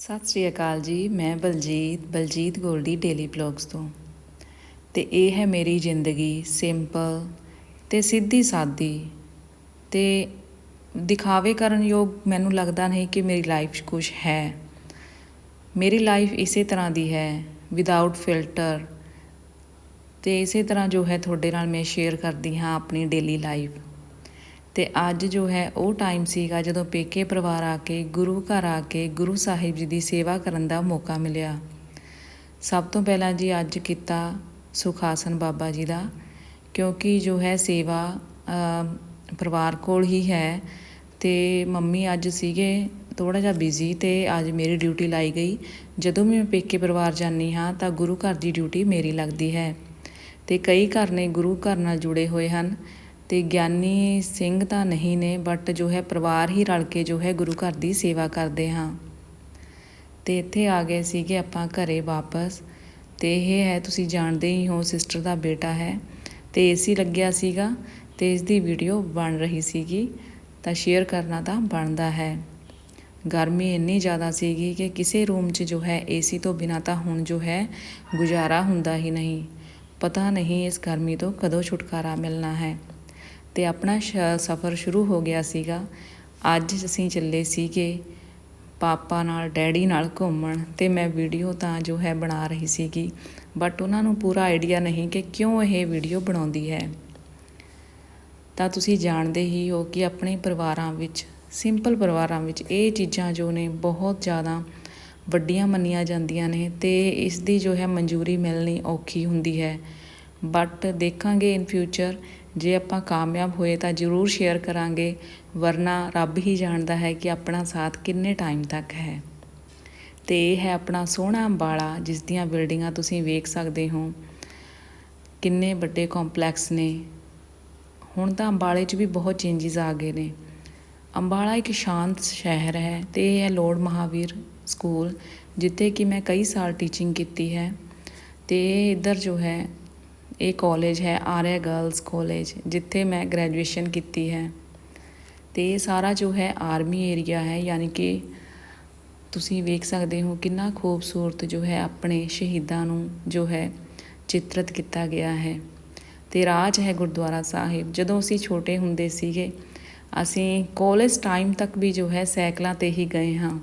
ਸਤਿ ਸ੍ਰੀ ਅਕਾਲ ਜੀ, ਮੈਂ Baljeet Baljeet Goldy daily blogs ਤੋਂ। ਤੇ ਇਹ ਹੈ ਮੇਰੀ ਜ਼ਿੰਦਗੀ, ਸਿੰਪਲ ਤੇ ਸਿੱਧੀ ਸਾਦੀ। ਤੇ ਦਿਖਾਵੇ ਕਰਨ ਯੋਗ ਮੈਨੂੰ ਲੱਗਦਾ ਨਹੀਂ ਕਿ ਮੇਰੀ ਲਾਈਫ 'ਚ ਕੁਝ ਹੈ। ਮੇਰੀ ਲਾਈਫ ਇਸੇ ਤਰ੍ਹਾਂ ਦੀ ਹੈ ਵਿਦਆਊਟ ਫਿਲਟਰ ਤੇ ਇਸੇ ਤਰ੍ਹਾਂ ਜੋ ਹੈ ਤੁਹਾਡੇ ਨਾਲ ਮੈਂ ਸ਼ੇਅਰ ਕਰਦੀ ਹਾਂ ਆਪਣੀ ਡੇਲੀ ਲਾਈਫ ਤੇ ਅੱਜ ਜੋ ਹੈ ਉਹ ਟਾਈਮ ਸੀਗਾ ਜਦੋਂ ਪੇਕੇ ਪਰਿਵਾਰ ਆ ਕੇ, ਗੁਰੂ ਘਰ ਆ ਕੇ ਗੁਰੂ ਸਾਹਿਬ ਜੀ ਦੀ ਸੇਵਾ ਕਰਨ ਦਾ ਮੌਕਾ ਮਿਲਿਆ। ਸਭ ਤੋਂ ਪਹਿਲਾਂ ਜੀ ਅੱਜ ਕੀਤਾ ਸੁਖਾਸਨ ਬਾਬਾ ਜੀ ਦਾ, ਕਿਉਂਕਿ ਜੋ ਹੈ ਸੇਵਾ ਪਰਿਵਾਰ ਕੋਲ ਹੀ ਹੈ ਤੇ ਮੰਮੀ ਅੱਜ ਸੀਗੇ ਥੋੜਾ ਜਿਹਾ ਬਿਜ਼ੀ ਤੇ ਅੱਜ ਮੇਰੀ ਡਿਊਟੀ ਲਾਈ ਗਈ। ਜਦੋਂ ਵੀ ਮੈਂ ਪੇਕੇ ਪਰਿਵਾਰ ਜਾਂਦੀ ਹਾਂ ਤਾਂ ਗੁਰੂ ਘਰ ਦੀ ਡਿਊਟੀ ਮੇਰੀ ਲੱਗਦੀ ਹੈ ਤੇ ਕਈ ਘਰ ਨੇ ਗੁਰੂ ਘਰ ਨਾਲ ਜੁੜੇ ਹੋਏ ਹਨ। ਤੇ ਗਿਆਨੀ ਸਿੰਘ ਤਾਂ ਨਹੀਂ ਨੇ ਬਟ ਜੋ ਹੈ ਪਰਿਵਾਰ ਹੀ ਰਲ ਕੇ ਜੋ ਹੈ ਗੁਰੂ ਘਰ ਦੀ ਸੇਵਾ ਕਰਦੇ ਹਾਂ। ਤੇ ਇੱਥੇ ਆ ਗਏ ਸੀਗੇ ਆਪਾਂ ਘਰੇ ਵਾਪਸ। ਤੇ ਇਹ ਹੈ, ਤੁਸੀਂ ਜਾਣਦੇ ਹੀ ਹੋ ਸਿਸਟਰ ਦਾ ਬੇਟਾ ਹੈ। ਤੇ ਏਸੀ ਲੱਗਿਆ ਸੀਗਾ ਤੇ ਇਸ ਦੀ ਵੀਡੀਓ ਬਣ ਰਹੀ ਸੀਗੀ। ਤਾਂ ਸ਼ੇਅਰ ਕਰਨਾ ਤਾਂ ਬਣਦਾ ਹੈ। ਗਰਮੀ ਇੰਨੀ ਜ਼ਿਆਦਾ ਸੀਗੀ ਕਿ ਕਿਸੇ ਰੂਮ 'ਚ ਜੋ ਹੈ ਏਸੀ ਤੋਂ ਬਿਨਾ ਤਾਂ ਹੁਣ ਜੋ ਹੈ ਗੁਜ਼ਾਰਾ ਹੁੰਦਾ ਹੀ ਨਹੀਂ। ਪਤਾ ਨਹੀਂ ਇਸ ਗਰਮੀ ਤੋਂ ਕਦੋਂ ਛੁਟਕਾਰਾ ਮਿਲਣਾ ਹੈ। ਤੇ ਆਪਣਾ ਸਫ਼ਰ ਸ਼ੁਰੂ ਹੋ ਗਿਆ ਸੀਗਾ। ਅੱਜ ਅਸੀਂ ਚੱਲੇ ਸੀਗੇ ਪਾਪਾ ਨਾਲ, ਡੈਡੀ ਨਾਲ ਘੁੰਮਣ ਤੇ ਮੈਂ ਵੀਡੀਓ ਤਾਂ ਜੋ ਹੈ ਬਣਾ ਰਹੀ ਸੀਗੀ ਬਟ ਉਹਨਾਂ ਨੂੰ ਪੂਰਾ ਆਈਡੀਆ ਨਹੀਂ ਕਿ ਕਿਉਂ ਇਹ ਵੀਡੀਓ ਬਣਾਉਂਦੀ ਹੈ। ਤਾਂ ਤੁਸੀਂ ਜਾਣਦੇ ਹੀ ਹੋ ਕਿ ਆਪਣੇ ਪਰਿਵਾਰਾਂ ਵਿੱਚ ਸਿੰਪਲ ਪਰਿਵਾਰਾਂ ਵਿੱਚ ਇਹ ਚੀਜ਼ਾਂ ਜੋ ਨੇ ਬਹੁਤ ਜ਼ਿਆਦਾ ਵੱਡੀਆਂ ਮੰਨੀਆਂ ਜਾਂਦੀਆਂ ਨੇ ਤੇ ਇਸ ਦੀ ਜੋ ਹੈ ਮਨਜ਼ੂਰੀ ਮਿਲਣੀ ਔਖੀ ਹੁੰਦੀ ਹੈ। ਬਟ ਦੇਖਾਂਗੇ ਇਨ ਫਿਊਚਰ ਜੇ ਆਪਾਂ ਕਾਮਯਾਬ ਹੋਏ ਤਾਂ ਜ਼ਰੂਰ ਸ਼ੇਅਰ ਕਰਾਂਗੇ, ਵਰਨਾ ਰੱਬ ਹੀ ਜਾਣਦਾ ਹੈ ਕਿ ਆਪਣਾ ਸਾਥ ਕਿੰਨੇ ਟਾਈਮ ਤੱਕ ਹੈ। ਤੇ ਇਹ ਹੈ ਆਪਣਾ ਸੋਹਣਾ ਅੰਬਾਲਾ, ਜਿਸ ਦੀਆਂ ਬਿਲਡਿੰਗਾਂ ਤੁਸੀਂ ਵੇਖ ਸਕਦੇ ਹੋ। ਕਿੰਨੇ ਵੱਡੇ ਕੰਪਲੈਕਸ ਨੇ। ਹੁਣ ਤਾਂ ਅੰਬਾਲੇ 'ਚ ਵੀ ਬਹੁਤ ਚੇਂਜਸ ਆ ਗਏ ਨੇ। ਅੰਬਾਲਾ ਇੱਕ ਸ਼ਾਂਤ ਸ਼ਹਿਰ ਹੈ ਤੇ ਇਹ ਹੈ ਲੋਰਡ ਮਹਾਵੀਰ ਸਕੂਲ ਜਿੱਥੇ ਕਿ ਮੈਂ ਕਈ ਸਾਲ ਟੀਚਿੰਗ ਕੀਤੀ ਹੈ। ਤੇ ਇੱਧਰ ਜੋ ਹੈ ਇਹ ਕਾਲਜ ਹੈ, ਆਰਿਆ ਗਰਲਸ ਕਾਲਜ ਜਿੱਥੇ ਮੈਂ ਗ੍ਰੈਜੂਏਸ਼ਨ ਕੀਤੀ ਹੈ। ਤੇ ਇਹ ਸਾਰਾ ਜੋ ਹੈ ਆਰਮੀ ਏਰੀਆ ਹੈ, ਯਾਨੀ ਕਿ ਤੁਸੀਂ ਵੇਖ ਸਕਦੇ ਹੋ ਕਿੰਨਾ ਖੂਬਸੂਰਤ ਜੋ ਹੈ ਆਪਣੇ ਸ਼ਹੀਦਾਂ ਨੂੰ ਜੋ ਹੈ ਚਿੱਤਰਤ ਕੀਤਾ ਗਿਆ ਹੈ। ਤੇ ਰਾਜ ਹੈ ਗੁਰਦੁਆਰਾ ਸਾਹਿਬ। ਜਦੋਂ ਅਸੀਂ ਛੋਟੇ ਹੁੰਦੇ ਸੀਗੇ, ਅਸੀਂ ਕਾਲਜ ਟਾਈਮ ਤੱਕ ਵੀ ਜੋ ਹੈ ਸਾਈਕਲਾਂ ਤੇ ਹੀ ਗਏ ਹਾਂ।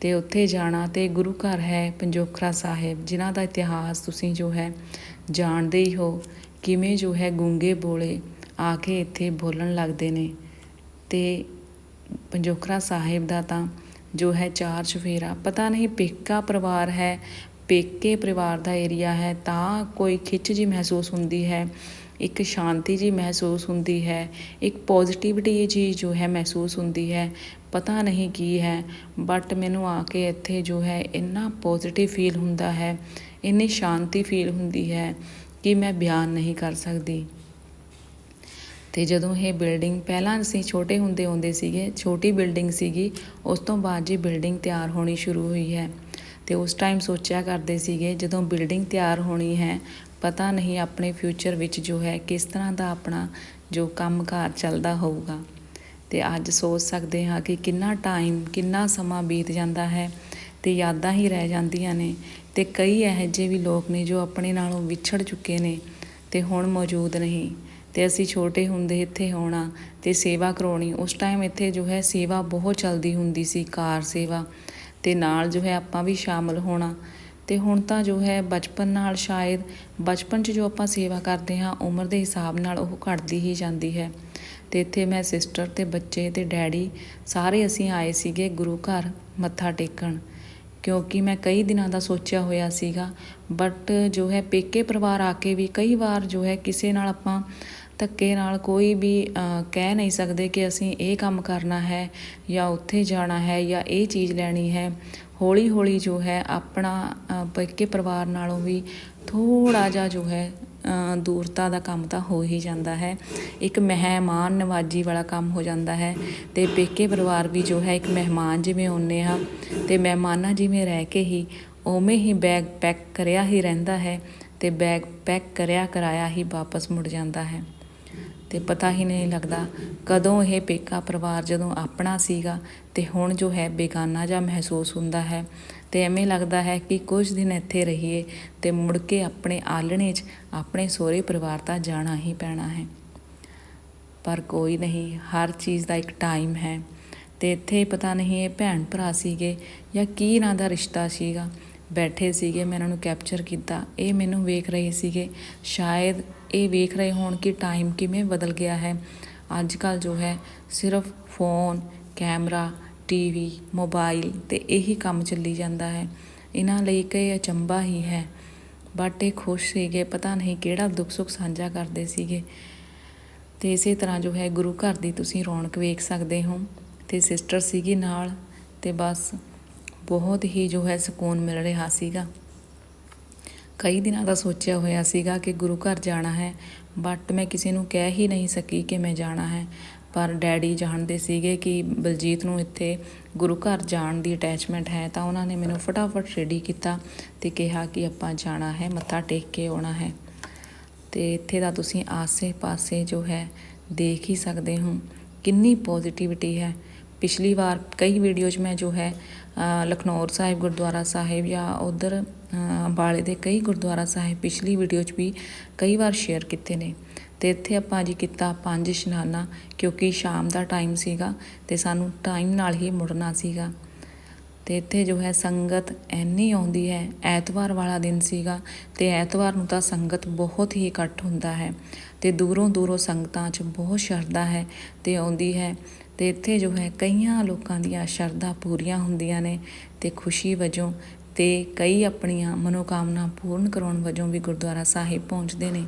ਤੇ ਉੱਥੇ ਜਾਣਾ ਤੇ ਗੁਰੂ ਘਰ ਹੈ ਪੰਜੋਖਰਾ ਸਾਹਿਬ, ਜਿਨ੍ਹਾਂ ਦਾ ਇਤਿਹਾਸ ਤੁਸੀਂ ਜੋ ਹੈ ਜਾਣਦੇ ਹੀ ਹੋ ਕਿਵੇਂ ਜੋ ਹੈ ਗੂੰਗੇ ਬੋਲੇ ਆ ਕੇ ਇੱਥੇ ਬੋਲਣ ਲੱਗਦੇ ਨੇ। ਤੇ ਪੰਜੋਖਰਾ ਸਾਹਿਬ ਦਾ ਤਾਂ ਜੋ ਹੈ ਚਾਰ ਚਫੇਰਾ। ਪਤਾ ਨਹੀਂ ਪੇਕਾ ਪਰਿਵਾਰ ਹੈ, ਪੇਕੇ ਪਰਿਵਾਰ ਦਾ ਏਰੀਆ ਹੈ, ਤਾਂ ਕੋਈ ਖਿੱਚ ਜੀ ਮਹਿਸੂਸ ਹੁੰਦੀ ਹੈ, ਇੱਕ ਸ਼ਾਂਤੀ ਜੀ ਮਹਿਸੂਸ ਹੁੰਦੀ ਹੈ, ਇੱਕ ਪੋਜ਼ਿਟਿਵਿਟੀ ਜੀ ਜੋ ਹੈ ਮਹਿਸੂਸ ਹੁੰਦੀ ਹੈ, ਪਤਾ ਨਹੀਂ ਕੀ ਹੈ। ਬਟ ਮੈਨੂੰ ਆ ਕੇ ਇੱਥੇ ਜੋ ਹੈ ਇੰਨਾ ਪੋਜ਼ਿਟਿਵ ਫੀਲ ਹੁੰਦਾ ਹੈ ਇੰਨੀ ਸ਼ਾਂਤੀ ਫੀਲ ਹੁੰਦੀ ਹੈ ਕਿ ਮੈਂ ਬਿਆਨ ਨਹੀਂ ਕਰ ਸਕਦੀ। ਤੇ ਜਦੋਂ ਇਹ ਬਿਲਡਿੰਗ ਪਹਿਲਾਂ ਅਸੀਂ ਛੋਟੇ ਹੁੰਦੇ ਹੁੰਦੇ ਸੀਗੇ, ਛੋਟੀ ਬਿਲਡਿੰਗ ਸੀਗੀ, ਉਸ ਤੋਂ ਬਾਅਦ ਜੀ ਬਿਲਡਿੰਗ ਤਿਆਰ ਹੋਣੀ ਸ਼ੁਰੂ ਹੋਈ ਹੈ। ਤੇ ਉਸ ਟਾਈਮ ਸੋਚਿਆ ਕਰਦੇ ਸੀਗੇ, ਜਦੋਂ ਬਿਲਡਿੰਗ ਤਿਆਰ ਹੋਣੀ ਹੈ, ਪਤਾ ਨਹੀਂ ਆਪਣੇ ਫਿਊਚਰ ਵਿੱਚ ਜੋ ਹੈ, ਕਿਸ ਤਰ੍ਹਾਂ ਦਾ ਆਪਣਾ ਜੋ ਕੰਮਕਾਰ ਚੱਲਦਾ ਹੋਊਗਾ। ਤੇ ਅੱਜ ਸੋਚ ਸਕਦੇ ਹਾਂ ਕਿ ਕਿੰਨਾ ਟਾਈਮ ਕਿੰਨਾ ਸਮਾਂ ਬੀਤ ਜਾਂਦਾ ਹੈ, ਤੇ ਯਾਦਾਂ ਹੀ ਰਹਿ ਜਾਂਦੀਆਂ ਨੇ। ਤੇ ਕਈ ਇਹੋ ਜਿਹੇ ਵੀ ਲੋਕ ਨੇ ਜੋ ਆਪਣੇ ਨਾਲੋਂ ਵਿਛੜ ਚੁੱਕੇ ਨੇ ਤੇ ਹੁਣ ਮੌਜੂਦ ਨਹੀਂ। ਤੇ ਅਸੀਂ ਛੋਟੇ ਹੁੰਦੇ ਇੱਥੇ ਹੋਣਾ ਤੇ ਸੇਵਾ ਕਰਾਉਣੀ, ਉਸ ਟਾਈਮ ਇੱਥੇ ਜੋ ਹੈ ਸੇਵਾ ਬਹੁਤ ਚੱਲਦੀ ਹੁੰਦੀ ਸੀ, ਕਾਰ ਸੇਵਾ ਤੇ ਨਾਲ ਜੋ ਹੈ ਆਪਾਂ ਵੀ ਸ਼ਾਮਲ ਹੋਣਾ। ਤੇ ਹੁਣ ਤਾਂ ਜੋ ਹੈ ਬਚਪਨ ਨਾਲ ਸ਼ਾਇਦ ਬਚਪਨ 'ਚ ਜੋ ਆਪਾਂ ਸੇਵਾ ਕਰਦੇ ਹਾਂ, ਉਮਰ ਦੇ ਹਿਸਾਬ ਨਾਲ ਉਹ ਘਟਦੀ ਹੀ ਜਾਂਦੀ ਹੈ। ਤੇ ਇੱਥੇ ਮੈਂ ਸਿਸਟਰ ਤੇ ਬੱਚੇ ਤੇ ਡੈਡੀ ਸਾਰੇ ਅਸੀਂ ਆਏ ਸੀਗੇ ਗੁਰੂ ਘਰ ਮੱਥਾ ਟੇਕਣ। ਕਿਉਂਕਿ ਮੈਂ ਕਈ ਦਿਨਾਂ ਦਾ ਸੋਚਿਆ ਹੋਇਆ ਸੀਗਾ। ਬਟ ਜੋ ਹੈ ਪੇਕੇ ਪਰਿਵਾਰ ਆ ਕੇ ਵੀ ਕਈ ਵਾਰ ਜੋ ਹੈ ਕਿਸੇ ਨਾਲ ਆਪਾਂ ਧੱਕੇ ਨਾਲ ਕੋਈ ਵੀ ਕਹਿ ਨਹੀਂ ਸਕਦੇ ਕਿ ਅਸੀਂ ਇਹ ਕੰਮ ਕਰਨਾ ਹੈ ਜਾਂ ਉੱਥੇ ਜਾਣਾ ਹੈ ਜਾਂ ਇਹ ਚੀਜ਼ ਲੈਣੀ ਹੈ। ਹੌਲੀ ਹੌਲੀ ਜੋ ਹੈ ਆਪਣਾ ਪੇਕੇ ਪਰਿਵਾਰ ਨਾਲੋਂ ਵੀ ਥੋੜਾ ਜਿਹਾ ਜੋ ਹੈ ਦੂਰਤਾ ਦਾ ਕੰਮ ਤਾਂ ਹੋ ਹੀ ਜਾਂਦਾ ਹੈ। ਇੱਕ ਮਹਿਮਾਨ ਨਵਾਜੀ ਵਾਲਾ ਕੰਮ ਹੋ ਜਾਂਦਾ ਹੈ ਤੇ ਪੇਕੇ ਪਰਿਵਾਰ ਵੀ ਜੋ ਹੈ, ਇੱਕ ਮਹਿਮਾਨ ਜਿਵੇਂ ਆਉਂਦੇ ਆ ਤੇ ਮਹਿਮਾਨਾਂ ਜਿਵੇਂ ਰਹਿ ਕੇ ਹੀ ਉਵੇਂ ਹੀ ਬੈਗ ਪੈਕ ਕਰਿਆ ਹੀ ਰਹਿੰਦਾ ਹੈ ਤੇ ਬੈਗ ਪੈਕ ਕਰਿਆ ਕਰਾਇਆ ਹੀ ਵਾਪਸ ਮੁੜ ਜਾਂਦਾ ਹੈ। ਤੇ ਪਤਾ ਹੀ ਨਹੀਂ ਲੱਗਦਾ ਕਦੋਂ ਇਹ ਪੇਕਾ ਪਰਿਵਾਰ ਜਦੋਂ ਆਪਣਾ ਸੀਗਾ ਤੇ ਹੁਣ ਜੋ ਹੈ ਬੇਗਾਨਾ ਜਿਹਾ ਮਹਿਸੂਸ ਹੁੰਦਾ ਹੈ ਤੇ ਐਵੇਂ ਲੱਗਦਾ ਹੈ ਕਿ ਕੁਝ ਦਿਨ ਇੱਥੇ ਰਹੀਏ ਤੇ ਮੁੜ ਕੇ ਆਪਣੇ ਆਲਣੇ 'ਚ ਆਪਣੇ ਸਹੁਰੇ ਪਰਿਵਾਰ ਤਾਂ ਜਾਣਾ ਹੀ ਪੈਣਾ ਹੈ। ਪਰ ਕੋਈ ਨਹੀਂ, ਹਰ ਚੀਜ਼ ਦਾ ਇੱਕ ਟਾਈਮ ਹੈ ਤੇ ਇੱਥੇ ਪਤਾ ਨਹੀਂ ਇਹ ਭੈਣ ਭਰਾ ਸੀਗੇ ਜਾਂ ਕੀ ਇਹਨਾਂ ਦਾ ਰਿਸ਼ਤਾ ਸੀਗਾ। ਬੈਠੇ ਸੀਗੇ, ਮੈਂ ਇਹਨਾਂ ਨੂੰ ਕੈਪਚਰ ਕੀਤਾ। ਇਹ ਮੈਨੂੰ ਵੇਖ ਰਹੇ ਸੀਗੇ। ਸ਼ਾਇਦ ਇਹ ਵੇਖ ਰਹੇ ਹੋਣ ਕਿ ਟਾਈਮ ਕਿਵੇਂ ਬਦਲ ਗਿਆ ਹੈ। ਅੱਜ ਕੱਲ ਜੋ ਹੈ, ਸਿਰਫ ਫੋਨ ਕੈਮਰਾ ਟੀਵੀ, ਮੋਬਾਈਲ ਤੇ ਇਹੀ ਕੰਮ ਚੱਲੀ ਜਾਂਦਾ ਹੈ। ਇਹਨਾਂ ਲਈ ਕਈ ਅਚੰਭਾ ਹੀ ਹੈ। ਬਟ ਇਹ ਖੁਸ਼ ਸੀਗੇ, ਪਤਾ ਨਹੀਂ ਕਿਹੜਾ ਦੁੱਖ ਸੁੱਖ ਸਾਂਝਾ ਕਰਦੇ ਸੀਗੇ। ਤੇ ਇਸੇ ਤਰ੍ਹਾਂ ਜੋ ਹੈ ਗੁਰੂ ਘਰ ਦੀ ਤੁਸੀਂ ਰੌਣਕ ਵੇਖ ਸਕਦੇ ਹੋ ਤੇ ਸਿਸਟਰ ਸੀਗੀ ਨਾਲ ਤੇ ਬਸ ਬਹੁਤ ਹੀ ਜੋ ਹੈ ਸਕੂਨ ਮਿਲ ਰਿਹਾ ਸੀਗਾ। ਕਈ ਦਿਨਾਂ ਦਾ ਸੋਚਿਆ ਹੋਇਆ ਸੀਗਾ ਕਿ ਗੁਰੂ ਘਰ ਜਾਣਾ ਹੈ, ਬਟ ਮੈਂ ਕਿਸੇ ਨੂੰ ਕਹਿ ਹੀ ਨਹੀਂ ਸਕੀ ਕਿ ਮੈਂ ਜਾਣਾ ਹੈ। ਪਰ ਡੈਡੀ ਜਾਣਦੇ ਸੀਗੇ ਕਿ ਬਲਜੀਤ ਨੂੰ ਇੱਥੇ ਗੁਰੂ ਘਰ ਜਾਣ ਦੀ ਅਟੈਚਮੈਂਟ ਹੈ, ਤਾਂ ਉਹਨਾਂ ਨੇ ਮੈਨੂੰ ਫਟਾਫਟ ਰੈਡੀ ਕੀਤਾ ਤੇ ਕਿਹਾ ਕਿ ਆਪਾਂ ਜਾਣਾ ਹੈ, ਮੱਥਾ ਟੇਕ ਕੇ ਆਉਣਾ ਹੈ। ਤੇ ਇੱਥੇ ਦਾ ਤੁਸੀਂ ਆਸੇ-ਪਾਸੇ ਜੋ ਹੈ, ਦੇਖ ਹੀ ਸਕਦੇ ਹੋ ਕਿੰਨੀ ਪੋਜ਼ਿਟਿਵਿਟੀ ਹੈ। ਪਿਛਲੀ ਵਾਰ ਕਈ ਵੀਡੀਓ 'ਚ ਮੈਂ ਜੋ ਹੈ ਲਖਨੌਰ ਸਾਹਿਬ ਗੁਰਦੁਆਰਾ ਸਾਹਿਬ ਜਾਂ ਉਧਰ ਅੰਬਾਲੇ ਦੇ ਕਈ ਗੁਰਦੁਆਰਾ ਸਾਹਿਬ ਪਿਛਲੀ ਵੀਡੀਓ 'ਚ ਵੀ ਕਈ ਵਾਰ ਸ਼ੇਅਰ ਕੀਤੇ ਨੇ। ਤੇ ਇੱਥੇ ਆਪਾਂ ਜੀ ਕੀਤਾ ਪੰਜ ਇਸ਼ਨਾਨਾ, ਕਿਉਂਕਿ ਸ਼ਾਮ ਦਾ ਟਾਈਮ ਸੀਗਾ ਤੇ ਸਾਨੂੰ ਟਾਈਮ ਨਾਲ ਹੀ ਮੁੜਨਾ ਸੀਗਾ। ਤੇ ਇੱਥੇ ਜੋ ਹੈ ਸੰਗਤ ਐਨੀ ਆਉਂਦੀ ਹੈ, ਐਤਵਾਰ ਵਾਲਾ ਦਿਨ ਸੀਗਾ ਤੇ ਐਤਵਾਰ ਨੂੰ ਤਾਂ ਸੰਗਤ ਬਹੁਤ ਹੀ ਇਕੱਠ ਹੁੰਦਾ ਹੈ ਤੇ ਦੂਰੋਂ ਦੂਰੋਂ ਸੰਗਤਾਂ 'ਚ ਬਹੁਤ ਸ਼ਰਧਾ ਹੈ ਤੇ ਆਉਂਦੀ ਹੈ ਤੇ ਇੱਥੇ ਜੋ ਹੈ ਕਈਆਂ ਲੋਕਾਂ ਦੀਆਂ ਸ਼ਰਧਾ ਪੂਰੀਆਂ ਹੁੰਦੀਆਂ ਨੇ ਤੇ ਖੁਸ਼ੀ ਵਜੋਂ ਤੇ ਕਈ ਆਪਣੀਆਂ ਮਨੋਕਾਮਨਾ ਪੂਰਨ ਕਰਾਉਣ ਵਜੋਂ ਵੀ ਗੁਰਦੁਆਰਾ ਸਾਹਿਬ ਪਹੁੰਚਦੇ ਨੇ।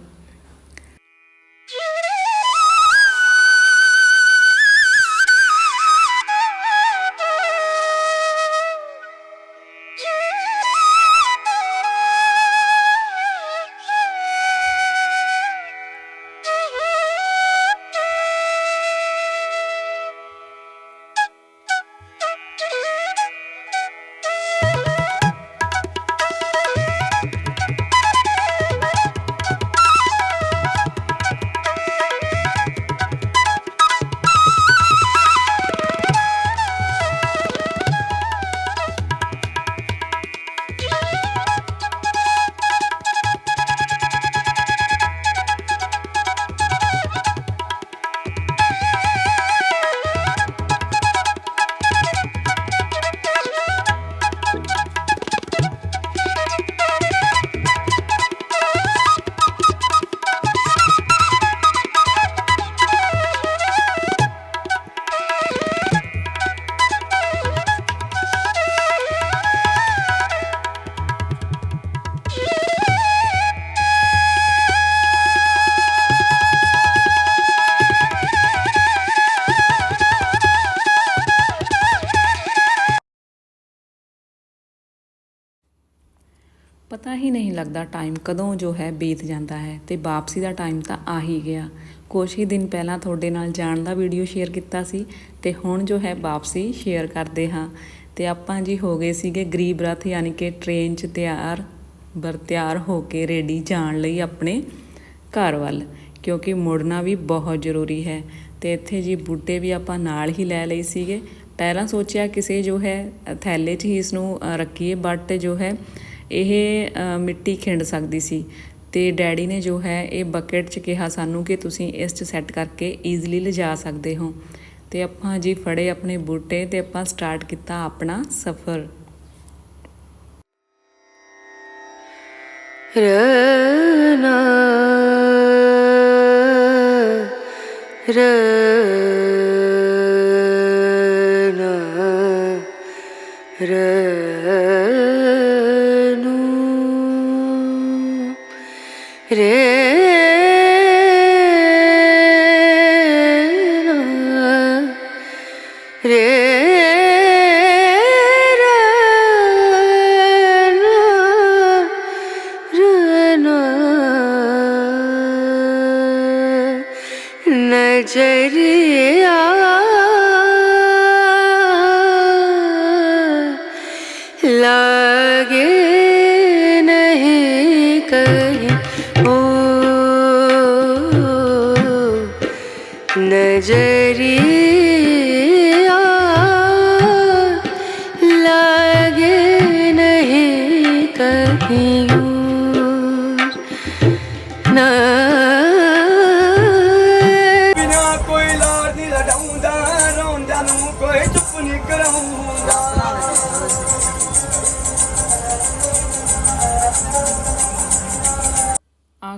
ਪਤਾ ਹੀ ਨਹੀਂ ਲੱਗਦਾ ਟਾਈਮ ਕਦੋਂ ਜੋ ਹੈ ਬੀਤ ਜਾਂਦਾ ਹੈ ਤੇ ਵਾਪਸੀ ਦਾ ਟਾਈਮ ਤਾਂ ਆ ਹੀ ਗਿਆ। ਕੁਛ ਹੀ ਦਿਨ ਪਹਿਲਾਂ ਤੁਹਾਡੇ ਨਾਲ ਜਾਣ ਦਾ ਵੀਡੀਓ ਸ਼ੇਅਰ ਕੀਤਾ ਸੀ ਤੇ ਹੁਣ ਜੋ ਹੈ ਵਾਪਸੀ ਸ਼ੇਅਰ ਕਰਦੇ ਹਾਂ। ਤੇ ਆਪਾਂ ਜੀ ਹੋ ਗਏ ਸੀਗੇ ਗਰੀਬ ਰਥ ਯਾਨੀ ਕਿ ਟ੍ਰੇਨ 'ਚ ਤਿਆਰ, ਬਰ, ਤਿਆਰ ਹੋ ਕੇ ਰੈਡੀ ਜਾਣ ਲਈ ਆਪਣੇ ਘਰ ਵੱਲ, ਕਿਉਂਕਿ ਮੁੜਨਾ ਵੀ ਬਹੁਤ ਜ਼ਰੂਰੀ ਹੈ। ਤੇ ਇੱਥੇ ਜੀ ਬੂਟੇ ਵੀ ਆਪਾਂ ਨਾਲ ਹੀ ਲੈ ਲਈ ਸੀਗੇ। ਪਹਿਲਾਂ ਸੋਚਿਆ ਕਿਸੇ ਜੋ ਹੈ ਥੈਲੇ 'ਚ ਹੀ ਇਸ ਨੂੰ ਰੱਖੀਏ ਬਟ ਜੋ ਹੈ ਇਹ ਮਿੱਟੀ ਖਿੰਡ ਸਕਦੀ ਸੀ। ਤੇ ਡੈਡੀ ਨੇ ਜੋ ਹੈ, ਇਹ ਬਕਟ 'ਚ ਕਿਹਾ ਸਾਨੂੰ ਕਿ ਤੁਸੀਂ ਇਸ 'ਚ ਸੈੱਟ ਕਰਕੇ ਈਜ਼ੀਲੀ ਲਿਜਾ ਸਕਦੇ ਹੋ। ਤੇ ਆਪਾਂ ਜੀ ਫੜੇ ਆਪਣੇ ਬੂਟੇ ਤੇ ਆਪਾਂ ਸਟਾਰਟ ਕੀਤਾ ਆਪਣਾ ਸਫ਼ਰ। ਰਨਾ ਰਨਾ, ਰਨੂ। ਰੇਨਾ ਰੇਨਾ ਨਜਰਿਆ ਲਾਗੇ Jay.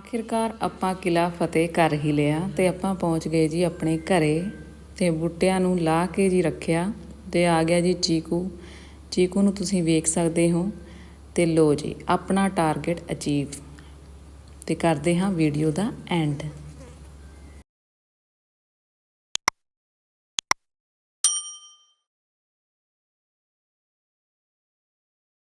ਆਖਿਰਕਾਰ ਆਪਾਂ ਕਿਲਾ ਫਤਿਹ ਕਰ ਹੀ ਲਿਆ ਤੇ ਆਪਾਂ ਪਹੁੰਚ ਗਏ ਜੀ ਆਪਣੇ ਘਰੇ ਤੇ ਬੁੱਟਿਆਂ ਨੂੰ ਲਾ ਕੇ ਜੀ ਰੱਖਿਆ ਤੇ ਆ ਗਿਆ ਜੀ ਚੀਕੂ। ਚੀਕੂ ਨੂੰ ਤੁਸੀਂ ਵੇਖ ਸਕਦੇ ਹੋ ਤੇ ਲੋ ਜੀ, ਆਪਣਾ ਟਾਰਗੇਟ ਅਚੀਵ ਤੇ ਕਰਦੇ ਹਾਂ ਵੀਡੀਓ ਦਾ ਐਂਡ